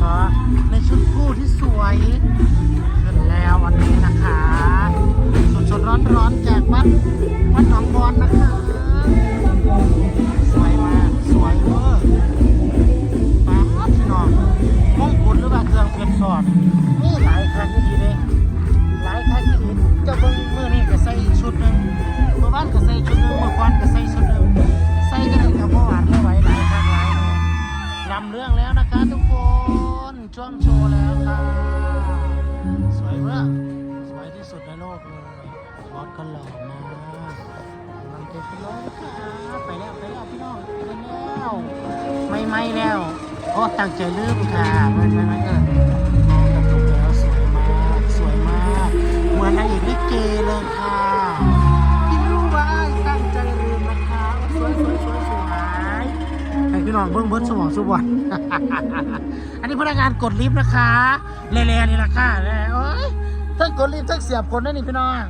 คะในชุดคู่ที่สวยขึ้นแล้ววันนี้นะคะสดๆร้อนร้อนแจกวัดวัดหนองบอนนะคะ สวยมากสวยเวอร์ป้าพี่น้องมงกุฎหรือว่าเครื่องเพชรสอด รำเรื่องแล้วนะคะทุกคนช่วงโชว์แล้วค่ะ สวยมากสวยที่สุดในโลกเลยบอสก็หล่อมากกำลังจะไปร้องค่ะไปแล้วไปแล้วพี่น้องไปแล้วไม่ไม่แล้ว โอ้ตั้งใจลืมค่ะไม่ไม่ไม่ พี่น้องเบิ้งเบิ้งสมองสุบวันอันนี้พนักงานกดลิฟต์นะคะเล่ๆนี่ละค่ะแล่โอ้ยทั้งกดลิฟต์ทั้งเสียบคนนั่นนี่พี่น้อง